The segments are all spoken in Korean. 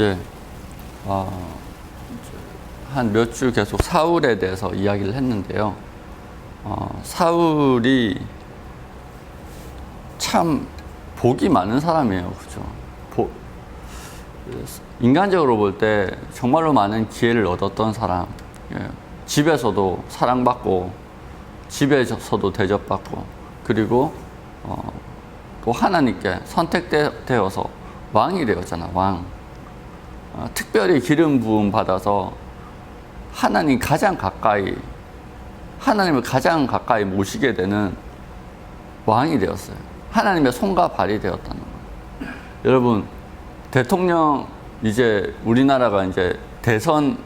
예. 아, 한몇 주 계속 사울에 대해서 이야기를 했는데요. 어, 사울이 참 복이 많은 사람이에요. 그죠? 복, 인간적으로 볼 때 정말로 많은 기회를 얻었던 사람. 예. 집에서도 사랑받고, 집에서도 대접받고, 그리고, 어, 또 하나님께 선택되어서 왕이 되었잖아, 왕. 어, 특별히 기름 부음 받아서 하나님 가장 가까이, 하나님을 가장 가까이 모시게 되는 왕이 되었어요. 하나님의 손과 발이 되었다는 거예요. 여러분, 대통령 이제 우리나라가 이제 대선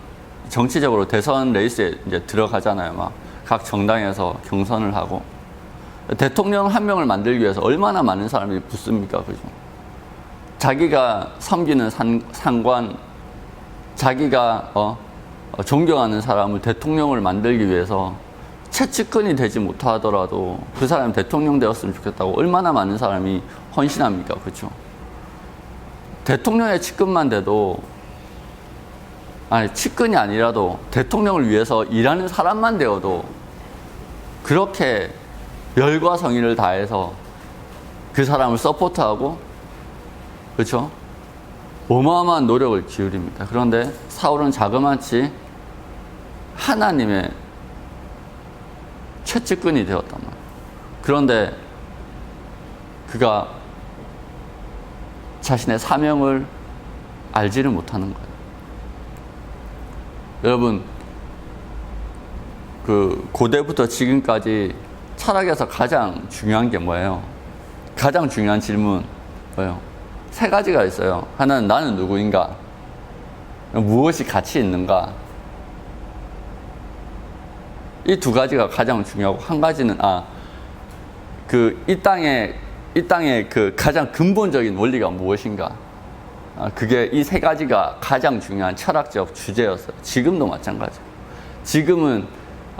정치적으로 대선 레이스에 이제 들어가잖아요. 막 각 정당에서 경선을 하고 대통령 한 명을 만들기 위해서 얼마나 많은 사람이 붙습니까, 그죠? 자기가 섬기는 산, 상관, 자기가 어, 어, 존경하는 사람을 대통령을 만들기 위해서 채찍근이 되지 못하더라도 그 사람이 대통령 되었으면 좋겠다고 얼마나 많은 사람이 헌신합니까, 그죠? 대통령의 측근만 돼도 아니 측근이 아니라도 대통령을 위해서 일하는 사람만 되어도 그렇게 열과 성의를 다해서 그 사람을 서포트하고 그렇죠? 어마어마한 노력을 기울입니다. 그런데 사울은 자그마치 하나님의 최측근이 되었단 말이에요. 그런데 그가 자신의 사명을 알지를 못하는 거예요. 여러분, 그 고대부터 지금까지 철학에서 가장 중요한 게 뭐예요? 가장 중요한 질문 뭐예요? 세 가지가 있어요. 하나는 나는 누구인가? 무엇이 가치 있는가? 이 두 가지가 가장 중요하고 한 가지는 아 그 이 땅에 이 땅의 그 가장 근본적인 원리가 무엇인가? 아, 그게 이 세 가지가 가장 중요한 철학적 주제였어요. 지금도 마찬가지. 지금은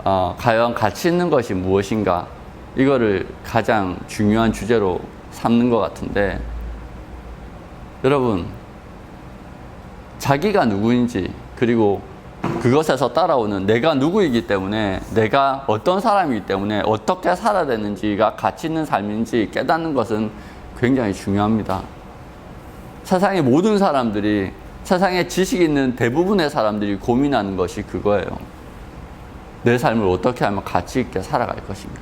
어, 과연 가치 있는 것이 무엇인가? 이거를 가장 중요한 주제로 삼는 것 같은데, 여러분, 자기가 누구인지, 그리고 그것에서 따라오는 내가 누구이기 때문에, 내가 어떤 사람이기 때문에 어떻게 살아야 되는지가 가치 있는 삶인지 깨닫는 것은 굉장히 중요합니다. 세상의 모든 사람들이, 세상에 지식 있는 대부분의 사람들이 고민하는 것이 그거예요. 내 삶을 어떻게 하면 가치 있게 살아갈 것인가.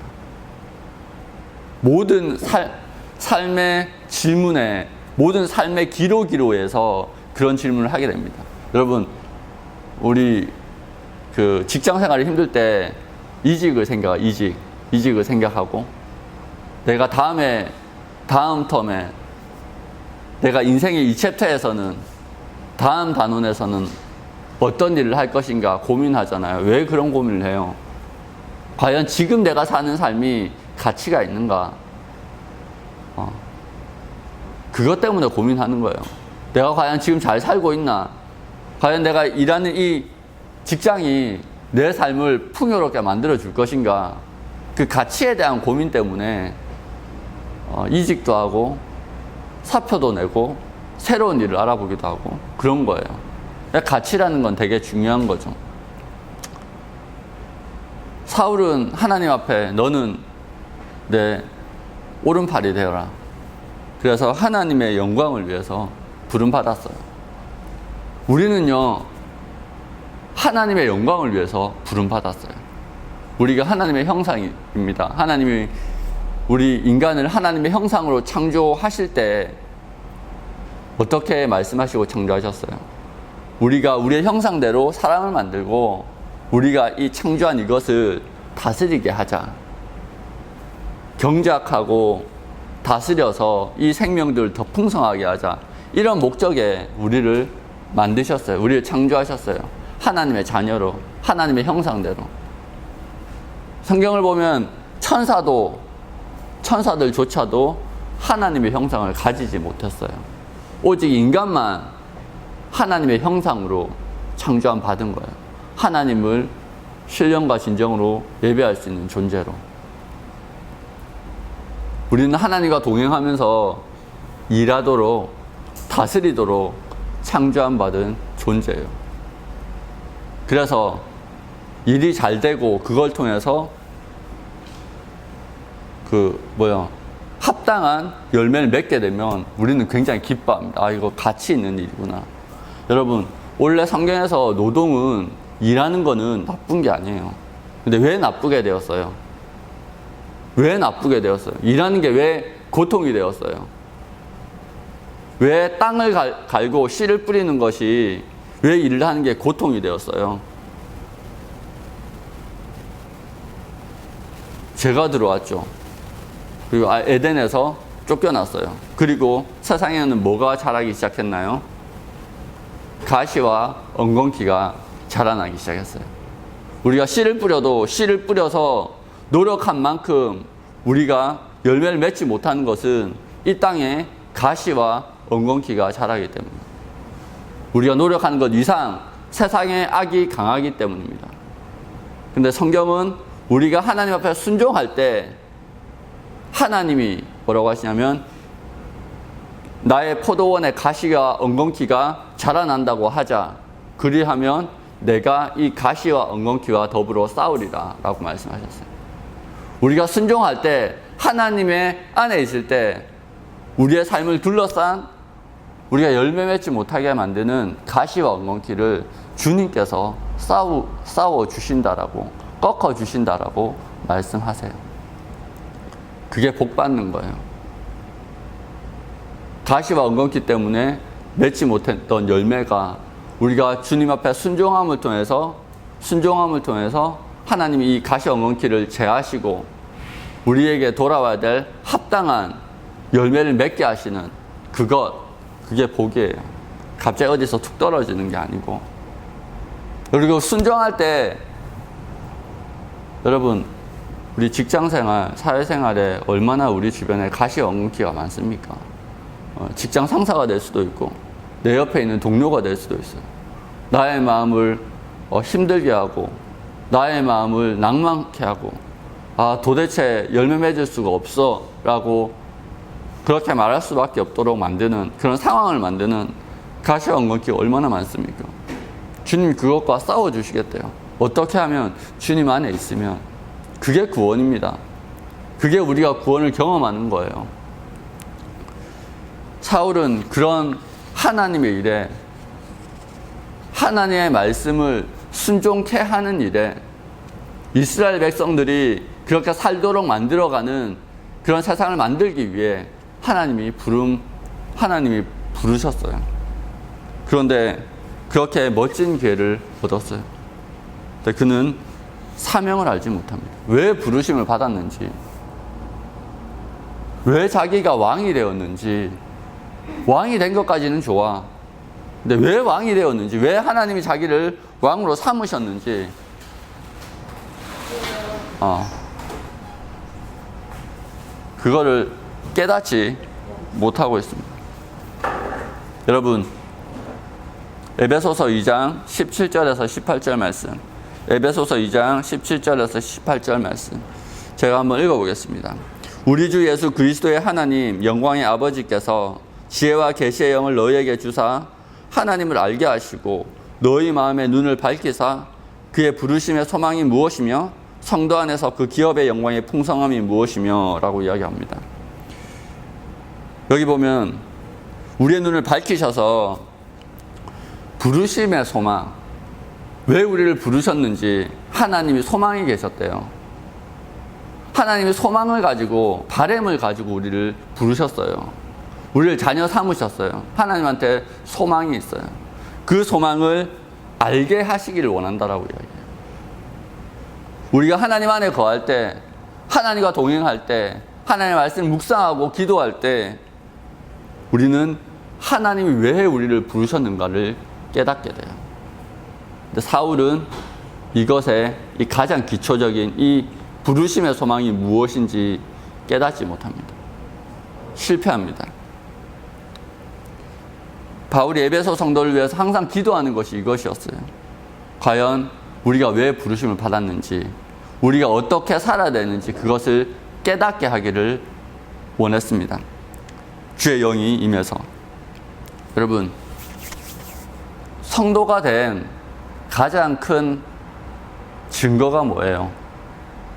모든 살, 삶의 질문에, 모든 삶의 기로기로에서 그런 질문을 하게 됩니다. 여러분, 우리 그 직장 생활이 힘들 때 이직을 생각, 이직, 이직을 생각하고 내가 다음에, 다음 텀에 내가 인생의 이 챕터에서는 다음 단원에서는 어떤 일을 할 것인가 고민하잖아요. 왜 그런 고민을 해요? 과연 지금 내가 사는 삶이 가치가 있는가? 어. 그것 때문에 고민하는 거예요. 내가 과연 지금 잘 살고 있나? 과연 내가 일하는 이 직장이 내 삶을 풍요롭게 만들어 줄 것인가? 그 가치에 대한 고민 때문에 어, 이직도 하고 사표도 내고 새로운 일을 알아보기도 하고 그런 거예요. 가치라는 건 되게 중요한 거죠. 사울은 하나님 앞에 너는 내 오른팔이 되어라. 그래서 하나님의 영광을 위해서 부름 받았어요. 우리는요, 하나님의 영광을 위해서 부름 받았어요. 우리가 하나님의 형상입니다. 하나님이 우리 인간을 하나님의 형상으로 창조하실 때 어떻게 말씀하시고 창조하셨어요? 우리가 우리의 형상대로 사람을 만들고 우리가 이 창조한 이것을 다스리게 하자. 경작하고 다스려서 이 생명들을 더 풍성하게 하자. 이런 목적에 우리를 만드셨어요. 우리를 창조하셨어요. 하나님의 자녀로, 하나님의 형상대로. 성경을 보면 천사도, 천사들조차도 하나님의 형상을 가지지 못했어요. 오직 인간만 하나님의 형상으로 창조함 받은 거예요. 하나님을 신령과 진정으로 예배할 수 있는 존재로. 우리는 하나님과 동행하면서 일하도록, 다스리도록, 창조함 받은 존재예요. 그래서 일이 잘 되고 그걸 통해서 그 뭐야 합당한 열매를 맺게 되면 우리는 굉장히 기뻐합니다. 아 이거 가치 있는 일이구나. 여러분 원래 성경에서 노동은 일하는 거는 나쁜 게 아니에요. 근데 왜 나쁘게 되었어요? 왜 나쁘게 되었어요? 일하는 게 왜 고통이 되었어요? 왜 땅을 갈, 갈고 씨를 뿌리는 것이 왜 일을 하는 게 고통이 되었어요? 제가 들어왔죠. 그리고 아, 에덴에서 쫓겨났어요. 그리고 세상에는 뭐가 자라기 시작했나요? 가시와 엉겅퀴가 자라나기 시작했어요. 우리가 씨를 뿌려도 씨를 뿌려서 노력한 만큼 우리가 열매를 맺지 못하는 것은 이 땅에 가시와 엉겅퀴가 자라기 때문입니다. 우리가 노력하는 것 이상 세상의 악이 강하기 때문입니다. 근데 성경은 우리가 하나님 앞에 순종할 때 하나님이 뭐라고 하시냐면 나의 포도원의 가시와 엉겅퀴가 자라난다고 하자. 그리하면 내가 이 가시와 엉겅퀴와 더불어 싸우리라 라고 말씀하셨어요. 우리가 순종할 때 하나님의 안에 있을 때 우리의 삶을 둘러싼 우리가 열매 맺지 못하게 만드는 가시와 엉겅퀴를 주님께서 싸우, 싸워 주신다라고 꺾어 주신다라고 말씀하세요. 그게 복 받는 거예요. 가시와 엉겅퀴 때문에 맺지 못했던 열매가 우리가 주님 앞에 순종함을 통해서 순종함을 통해서 하나님이 이 가시 엉겅퀴를 제하시고 우리에게 돌아와야 될 합당한 열매를 맺게 하시는 그것 그게 복이에요. 갑자기 어디서 툭 떨어지는 게 아니고 그리고 순종할 때 여러분 우리 직장 생활, 사회 생활에 얼마나 우리 주변에 가시 엉겅퀴가 많습니까? 어, 직장 상사가 될 수도 있고 내 옆에 있는 동료가 될 수도 있어요. 나의 마음을 어, 힘들게 하고 나의 마음을 낭만케 하고 아 도대체 열매 맺을 수가 없어 라고 그렇게 말할 수밖에 없도록 만드는 그런 상황을 만드는 엉겅퀴가 얼마나 많습니까? 주님 그것과 싸워 주시겠대요. 어떻게 하면 주님 안에 있으면 그게 구원입니다. 그게 우리가 구원을 경험하는 거예요. 사울은 그런 하나님의 일에 하나님의 말씀을 순종케 하는 일에 이스라엘 백성들이 그렇게 살도록 만들어가는 그런 세상을 만들기 위해 하나님이 부름 하나님이 부르셨어요. 그런데 그렇게 멋진 기회를 얻었어요. 근데 그는 사명을 알지 못합니다. 왜 부르심을 받았는지, 왜 자기가 왕이 되었는지, 왕이 된 것까지는 좋아. 근데 왜 왕이 되었는지, 왜 하나님이 자기를 왕으로 삼으셨는지, 어, 그거를 깨닫지 못하고 있습니다. 여러분, 에베소서 2장 17절에서 18절 말씀. 에베소서 2장 17절에서 18절 말씀. 제가 한번 읽어보겠습니다. 우리 주 예수 그리스도의 하나님 영광의 아버지께서 지혜와 계시의 영을 너희에게 주사 하나님을 알게 하시고 너희 마음의 눈을 밝히사 그의 부르심의 소망이 무엇이며 성도 안에서 그 기업의 영광의 풍성함이 무엇이며 라고 이야기합니다. 여기 보면 우리의 눈을 밝히셔서 부르심의 소망, 왜 우리를 부르셨는지 하나님이 소망이 계셨대요. 하나님이 소망을 가지고 바램을 가지고 우리를 부르셨어요. 우리를 자녀 삼으셨어요. 하나님한테 소망이 있어요. 그 소망을 알게 하시기를 원한다라고 이야기해요. 우리가 하나님 안에 거할 때, 하나님과 동행할 때, 하나님의 말씀을 묵상하고 기도할 때, 우리는 하나님이 왜 우리를 부르셨는가를 깨닫게 돼요. 근데 사울은 이것에 이 가장 기초적인 이 부르심의 소망이 무엇인지 깨닫지 못합니다. 실패합니다. 바울이 에베소 성도를 위해서 항상 기도하는 것이 이것이었어요. 과연 우리가 왜 부르심을 받았는지, 우리가 어떻게 살아야 되는지 그것을 깨닫게 하기를 원했습니다. 주의 영이 임해서. 여러분, 성도가 된 가장 큰 증거가 뭐예요?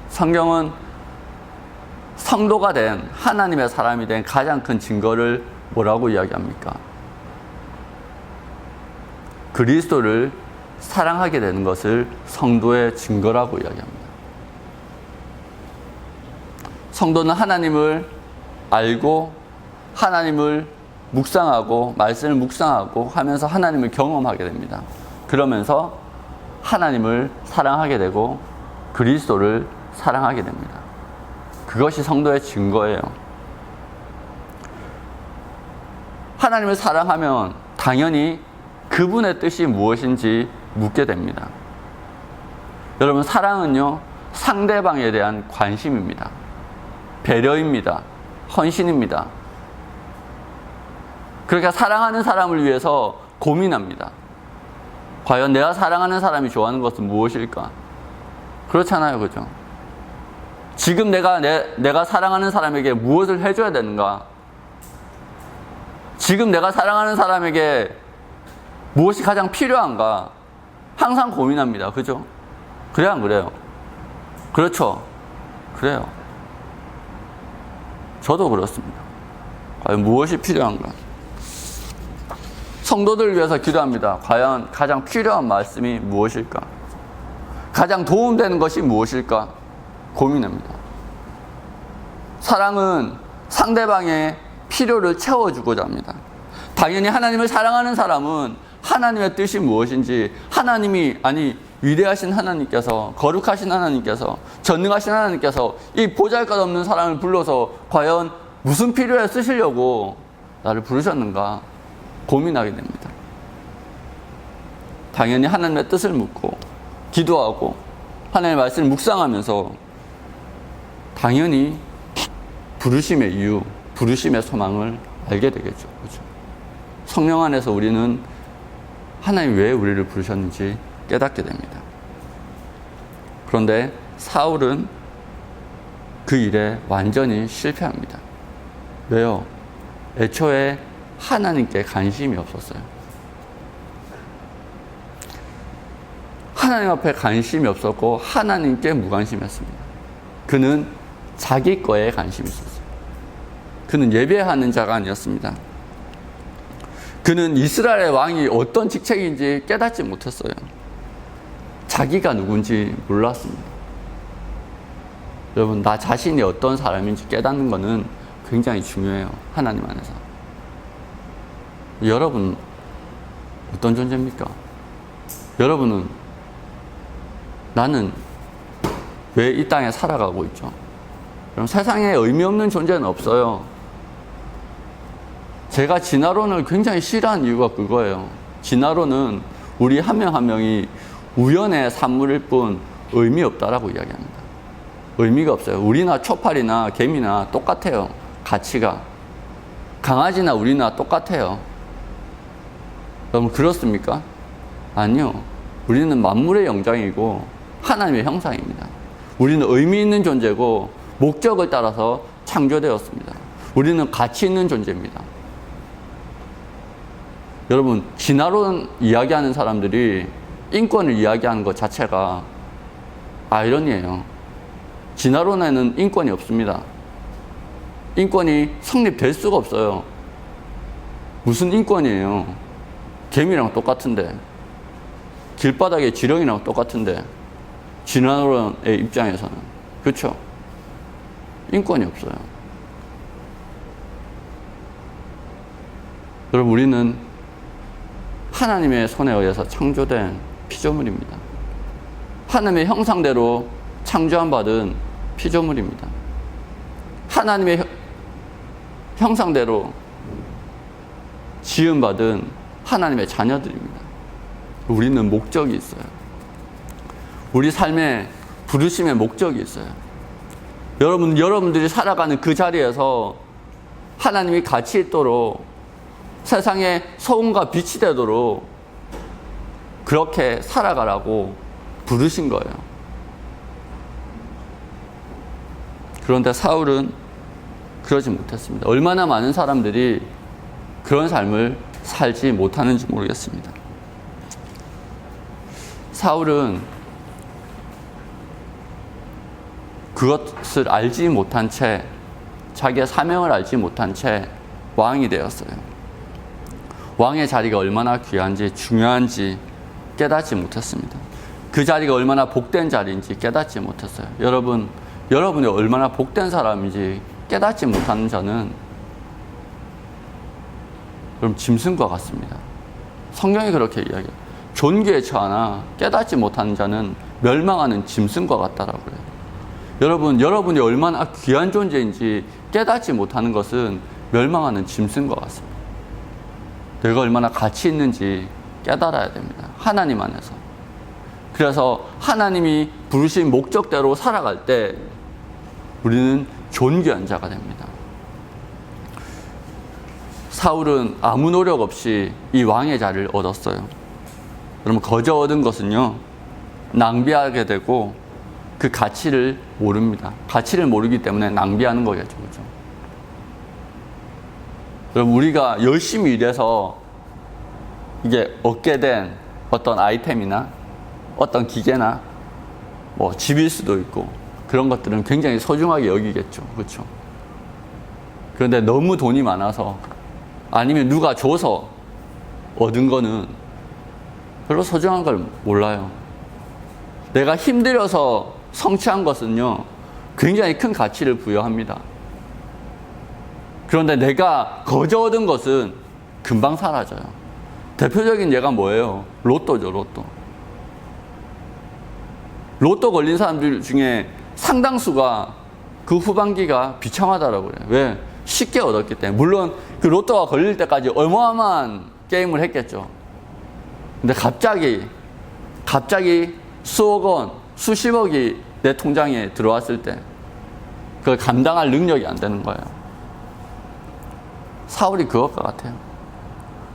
성경은 성도가 된 하나님의 사람이 된 가장 큰 증거를 뭐라고 이야기합니까? 그리스도를 사랑하게 되는 것을 성도의 증거라고 이야기합니다. 성도는 하나님을 알고 하나님을 묵상하고 말씀을 묵상하고 하면서 하나님을 경험하게 됩니다. 그러면서 하나님을 사랑하게 되고 그리스도를 사랑하게 됩니다. 그것이 성도의 증거예요. 하나님을 사랑하면 당연히 그분의 뜻이 무엇인지 묻게 됩니다. 여러분, 사랑은요, 상대방에 대한 관심입니다. 배려입니다. 헌신입니다. 그러니까 사랑하는 사람을 위해서 고민합니다. 과연 내가 사랑하는 사람이 좋아하는 것은 무엇일까? 그렇잖아요, 그죠? 지금 내가 내, 내가 사랑하는 사람에게 무엇을 해줘야 되는가? 지금 내가 사랑하는 사람에게 무엇이 가장 필요한가? 항상 고민합니다. 그죠? 그래야 안 그래요? 그렇죠? 그래요. 저도 그렇습니다. 과연 무엇이 필요한가? 성도들을 위해서 기도합니다. 과연 가장 필요한 말씀이 무엇일까? 가장 도움되는 것이 무엇일까? 고민합니다. 사랑은 상대방의 필요를 채워주고자 합니다. 당연히 하나님을 사랑하는 사람은 하나님의 뜻이 무엇인지 하나님이 아니 위대하신 하나님께서 거룩하신 하나님께서 전능하신 하나님께서 이 보잘것없는 사람을 불러서 과연 무슨 필요에 쓰시려고 나를 부르셨는가 고민하게 됩니다. 당연히 하나님의 뜻을 묻고 기도하고 하나님의 말씀을 묵상하면서 당연히 부르심의 이유, 부르심의 소망을 알게 되겠죠. 그렇죠? 성령 안에서 우리는 하나님 왜 우리를 부르셨는지 깨닫게 됩니다. 그런데 사울은 그 일에 완전히 실패합니다. 왜요? 애초에 하나님께 관심이 없었어요. 하나님 앞에 관심이 없었고 하나님께 무관심했습니다. 그는 자기 거에 관심이 있었어요. 그는 예배하는 자가 아니었습니다. 그는 이스라엘의 왕이 어떤 직책인지 깨닫지 못했어요. 자기가 누군지 몰랐습니다. 여러분, 나 자신이 어떤 사람인지 깨닫는 것은 굉장히 중요해요. 하나님 안에서. 여러분, 어떤 존재입니까? 여러분은 나는 왜 이 땅에 살아가고 있죠? 그럼 세상에 의미 없는 존재는 없어요. 제가 진화론을 굉장히 싫어하는 이유가 그거예요. 진화론은 우리 한명한 명이 우연의 산물일 뿐 의미 없다라고 이야기합니다. 의미가 없어요. 우리나 초파리나 개미나 똑같아요. 가치가. 강아지나 우리나 똑같아요. 여러분, 그렇습니까? 아니요. 우리는 만물의 영장이고 하나님의 형상입니다. 우리는 의미 있는 존재고 목적을 따라서 창조되었습니다. 우리는 가치 있는 존재입니다. 여러분, 진화론 이야기하는 사람들이 인권을 이야기하는 것 자체가 아이러니예요. 진화론에는 인권이 없습니다. 인권이 성립될 수가 없어요. 무슨 인권이에요? 개미랑 똑같은데. 길바닥에 지렁이랑 똑같은데. 진화론의 입장에서는. 그렇죠? 인권이 없어요. 여러분, 우리는 하나님의 손에 의해서 창조된 피조물입니다. 하나님의 형상대로 창조한 받은 피조물입니다. 하나님의 형상대로 지음 받은 하나님의 자녀들입니다. 우리는 목적이 있어요. 우리 삶에 부르심의 목적이 있어요. 여러분, 여러분들이 살아가는 그 자리에서 하나님이 같이 있도록 세상에 소금과 빛이 되도록 그렇게 살아가라고 부르신 거예요. 그런데 사울은 그러지 못했습니다. 얼마나 많은 사람들이 그런 삶을 살지 못하는지 모르겠습니다. 사울은 그것을 알지 못한 채 자기의 사명을 알지 못한 채 왕이 되었어요. 왕의 자리가 얼마나 귀한지 중요한지 깨닫지 못했습니다. 그 자리가 얼마나 복된 자리인지 깨닫지 못했어요. 여러분, 여러분이 얼마나 복된 사람인지 깨닫지 못하는 자는 그럼 짐승과 같습니다. 성경이 그렇게 이야기해요. 존귀에 처하나 깨닫지 못하는 자는 멸망하는 짐승과 같다라고 해요. 여러분, 여러분이 얼마나 귀한 존재인지 깨닫지 못하는 것은 멸망하는 짐승과 같습니다. 내가 얼마나 가치 있는지 깨달아야 됩니다. 하나님 안에서. 그래서 하나님이 부르신 목적대로 살아갈 때 우리는 존귀한 자가 됩니다. 사울은 아무 노력 없이 이 왕의 자리를 얻었어요. 그러면 거저 얻은 것은요, 낭비하게 되고 그 가치를 모릅니다. 가치를 모르기 때문에 낭비하는 거겠죠. 그죠? 그럼 우리가 열심히 일해서 이게 얻게 된 어떤 아이템이나 어떤 기계나 뭐 집일 수도 있고 그런 것들은 굉장히 소중하게 여기겠죠. 그렇죠? 그런데 너무 돈이 많아서 아니면 누가 줘서 얻은 거는 별로 소중한 걸 몰라요. 내가 힘들어서 성취한 것은요, 굉장히 큰 가치를 부여합니다. 그런데 내가 거저 얻은 것은 금방 사라져요. 대표적인 예가 뭐예요? 로또죠, 로또. 로또 걸린 사람들 중에 상당수가 그 후반기가 비참하다라고 그래요. 왜? 쉽게 얻었기 때문에. 물론 그 로또가 걸릴 때까지 어마어마한 게임을 했겠죠. 근데 갑자기, 갑자기 수억 원, 수십억이 내 통장에 들어왔을 때 그걸 감당할 능력이 안 되는 거예요. 사울이 그것과 같아요.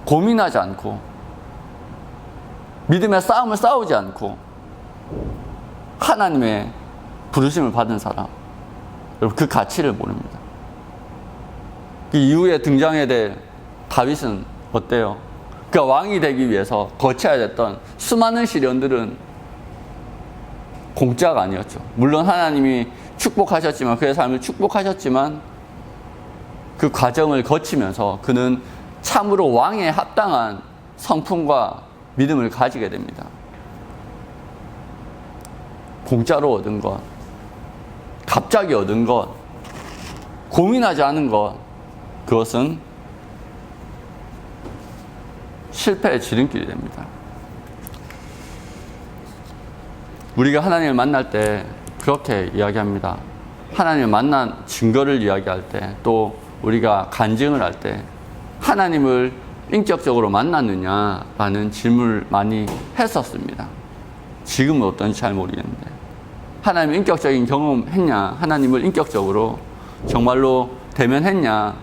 고민하지 않고 믿음의 싸움을 싸우지 않고 하나님의 부르심을 받은 사람 여러분 그 가치를 모릅니다. 그 이후에 등장해야 될 다윗은 어때요? 그 왕이 되기 위해서 거쳐야 됐던 수많은 시련들은 공짜가 아니었죠. 물론 하나님이 축복하셨지만 그의 삶을 축복하셨지만 그 과정을 거치면서 그는 참으로 왕에 합당한 성품과 믿음을 가지게 됩니다. 공짜로 얻은 것, 갑자기 얻은 것, 고민하지 않은 것, 그것은 실패의 지름길이 됩니다. 우리가 하나님을 만날 때 그렇게 이야기합니다. 하나님을 만난 증거를 이야기할 때, 또 우리가 간증을 할 때, 하나님을 인격적으로 만났느냐라는 질문을 많이 했었습니다. 지금은 어떤지 잘 모르겠는데. 하나님 인격적인 경험 했냐? 하나님을 인격적으로 정말로 대면했냐?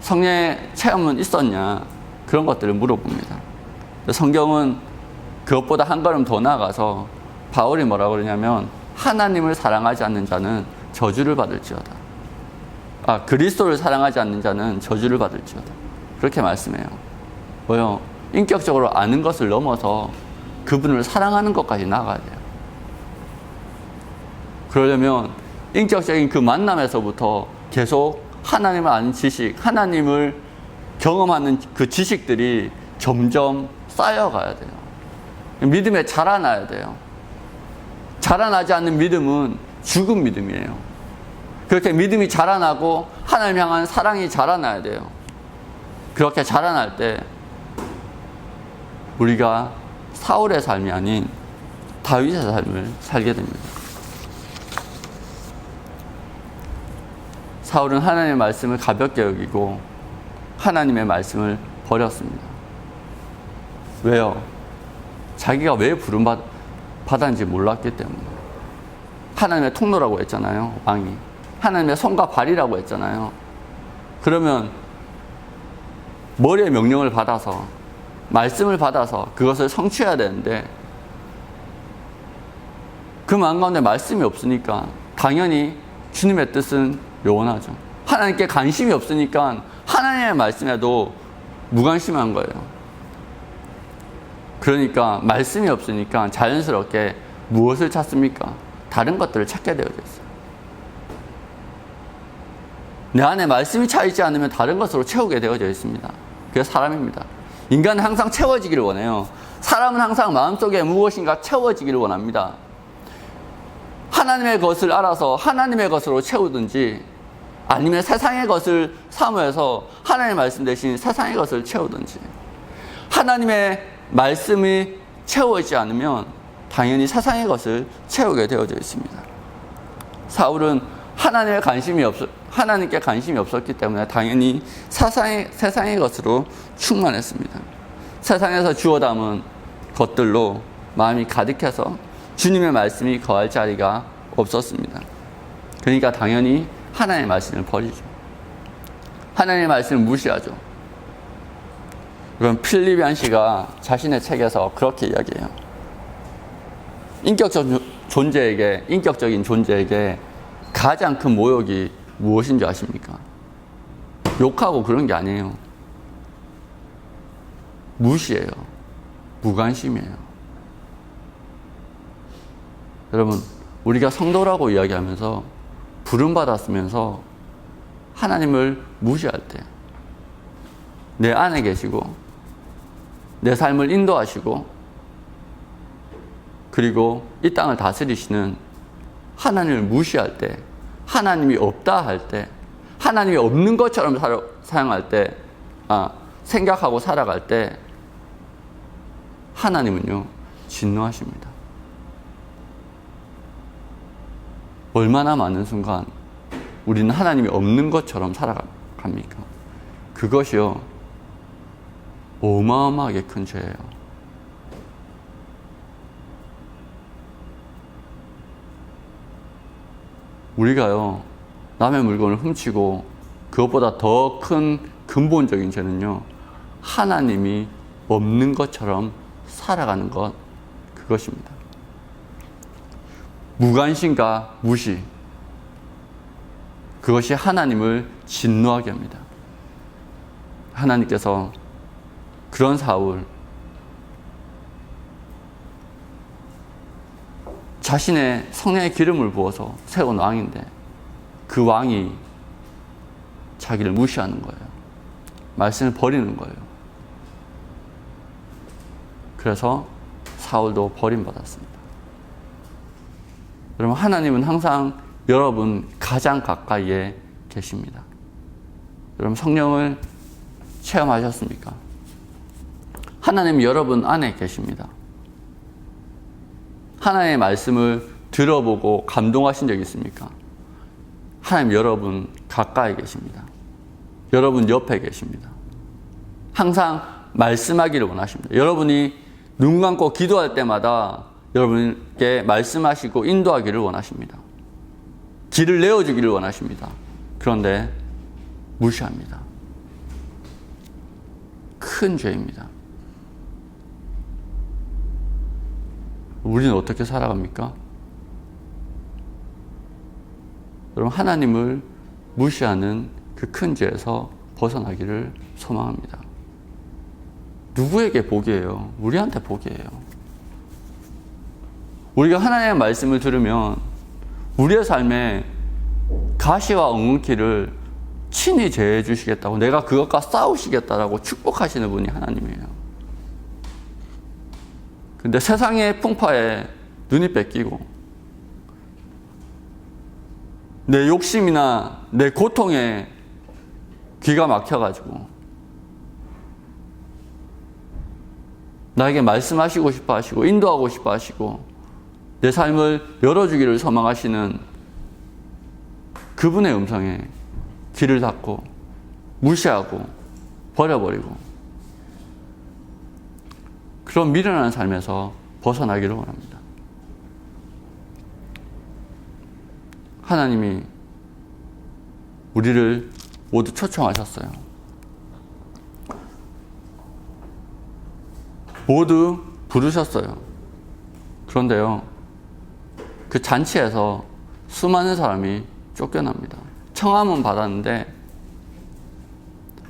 성례 체험은 있었냐? 그런 것들을 물어봅니다. 성경은 그것보다 한 걸음 더 나아가서 바울이 뭐라고 그러냐면 하나님을 사랑하지 않는 자는 저주를 받을지어다. 아, 그리스도를 사랑하지 않는 자는 저주를 받을지어다. 그렇게 말씀해요. 뭐요? 인격적으로 아는 것을 넘어서 그분을 사랑하는 것까지 나가야 돼요. 그러려면 인격적인 그 만남에서부터 계속 하나님을 아는 지식, 하나님을 경험하는 그 지식들이 점점 쌓여가야 돼요. 믿음에 자라나야 돼요. 자라나지 않는 믿음은 죽은 믿음이에요. 그렇게 믿음이 자라나고 하나님 향한 사랑이 자라나야 돼요. 그렇게 자라날 때 우리가 사울의 삶이 아닌 다윗의 삶을 살게 됩니다. 사울은 하나님의 말씀을 가볍게 여기고 하나님의 말씀을 버렸습니다. 왜요? 자기가 왜 부름 받, 받았는지 몰랐기 때문에. 하나님의 통로라고 했잖아요, 왕이. 하나님의 손과 발이라고 했잖아요. 그러면 머리의 명령을 받아서, 말씀을 받아서 그것을 성취해야 되는데, 그 마음 가운데 말씀이 없으니까 당연히 주님의 뜻은 요원하죠. 하나님께 관심이 없으니까 하나님의 말씀에도 무관심한 거예요. 그러니까 말씀이 없으니까 자연스럽게 무엇을 찾습니까? 다른 것들을 찾게 되어져 있어요. 내 안에 말씀이 차 있지 않으면 다른 것으로 채우게 되어져 있습니다. 그게 사람입니다. 인간은 항상 채워지기를 원해요. 사람은 항상 마음속에 무엇인가 채워지기를 원합니다. 하나님의 것을 알아서 하나님의 것으로 채우든지 아니면 세상의 것을 사모해서 하나님의 말씀 대신 세상의 것을 채우든지 하나님의 말씀이 채워지지 않으면 당연히 세상의 것을 채우게 되어져 있습니다. 사울은 하나님의 관심이 없 하나님께 관심이 없었기 때문에 당연히 세상의, 세상의 것으로 충만했습니다. 세상에서 주워 담은 것들로 마음이 가득해서 주님의 말씀이 거할 자리가 없었습니다. 그러니까 당연히 하나님의 말씀을 버리죠. 하나님의 말씀을 무시하죠. 그럼 필리비안 씨가 자신의 책에서 그렇게 이야기해요. 인격적 존재에게, 인격적인 존재에게 가장 큰 모욕이 무엇인 줄 아십니까? 욕하고 그런 게 아니에요. 무시예요. 무관심이에요. 여러분, 우리가 성도라고 이야기하면서 부름받았으면서 하나님을 무시할 때, 내 안에 계시고, 내 삶을 인도하시고, 그리고 이 땅을 다스리시는 하나님을 무시할 때, 하나님이 없다 할 때, 하나님이 없는 것처럼 살아, 사용할 때, 아, 생각하고 살아갈 때, 하나님은요, 진노하십니다. 얼마나 많은 순간 우리는 하나님이 없는 것처럼 살아갑니까? 그것이요, 어마어마하게 큰 죄예요. 우리가요, 남의 물건을 훔치고 그것보다 더 큰 근본적인 죄는요, 하나님이 없는 것처럼 살아가는 것, 그것입니다. 무관심과 무시. 그것이 하나님을 진노하게 합니다. 하나님께서 그런 사울, 자신의 성령의 기름을 부어서 세운 왕인데 그 왕이 자기를 무시하는 거예요. 말씀을 버리는 거예요. 그래서 사울도 버림받았습니다. 여러분, 하나님은 항상 여러분 가장 가까이에 계십니다. 여러분, 성령을 체험하셨습니까? 하나님 여러분 안에 계십니다. 하나님의 말씀을 들어보고 감동하신 적 있습니까? 하나님 여러분 가까이 계십니다. 여러분 옆에 계십니다. 항상 말씀하기를 원하십니다. 여러분이 눈 감고 기도할 때마다 여러분께 말씀하시고 인도하기를 원하십니다. 길을 내어주기를 원하십니다. 그런데 무시합니다. 큰 죄입니다. 우리는 어떻게 살아갑니까? 여러분, 하나님을 무시하는 그 큰 죄에서 벗어나기를 소망합니다. 누구에게 복이에요? 우리한테 복이에요. 우리가 하나님의 말씀을 들으면 우리의 삶에 가시와 엉겅퀴를 친히 제해 주시겠다고 내가 그것과 싸우시겠다라고 축복하시는 분이 하나님이에요. 근데 세상의 풍파에 눈이 뺏기고 내 욕심이나 내 고통에 귀가 막혀가지고 나에게 말씀하시고 싶어 하시고 인도하고 싶어 하시고 내 삶을 열어주기를 소망하시는 그분의 음성에 귀를 닫고 무시하고 버려버리고 그런 미련한 삶에서 벗어나기를 원합니다. 하나님이 우리를 모두 초청하셨어요. 모두 부르셨어요. 그런데요, 그 잔치에서 수많은 사람이 쫓겨납니다. 청함은 받았는데,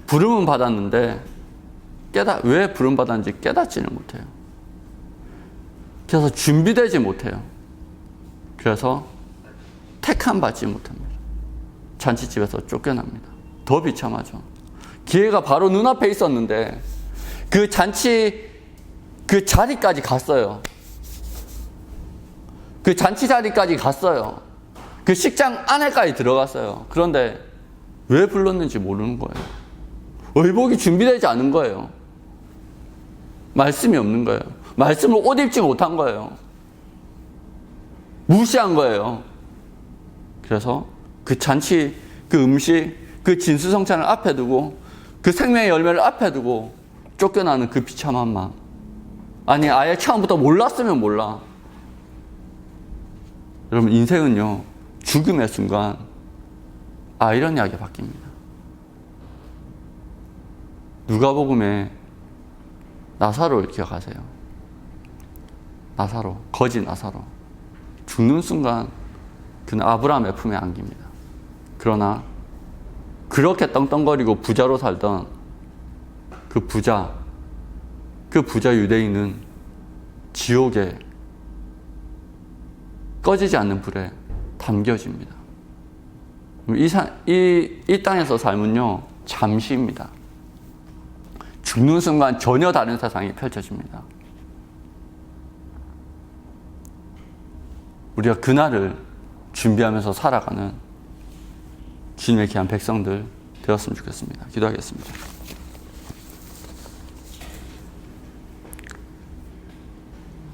부름은 받았는데, 깨닫, 왜 부름받았는지 깨닫지는 못해요. 그래서 준비되지 못해요. 그래서 택함 받지 못합니다. 잔치집에서 쫓겨납니다. 더 비참하죠. 기회가 바로 눈앞에 있었는데 그 잔치 그 자리까지 갔어요. 그 잔치 자리까지 갔어요. 그 식장 안에까지 들어갔어요. 그런데 왜 불렀는지 모르는 거예요. 의복이 준비되지 않은 거예요. 말씀이 없는 거예요. 말씀을 옷 입지 못한 거예요. 무시한 거예요. 그래서 그 잔치, 그 음식, 그 진수성찬을 앞에 두고 그 생명의 열매를 앞에 두고 쫓겨나는 그 비참한 마음. 아니, 아예 처음부터 몰랐으면 몰라. 여러분, 인생은요, 죽음의 순간 아이러니하게 바뀝니다. 누가복음에 나사로를 기억하세요. 나사로, 거지 나사로. 죽는 순간 그는 아브라함의 품에 안깁니다. 그러나 그렇게 떵떵거리고 부자로 살던 그 부자, 그 부자 유대인은 지옥에 꺼지지 않는 불에 담겨집니다. 이, 사, 이, 이 땅에서 삶은요, 잠시입니다. 죽는 순간 전혀 다른 세상이 펼쳐집니다. 우리가 그날을 준비하면서 살아가는 주님의 귀한 백성들 되었으면 좋겠습니다. 기도하겠습니다.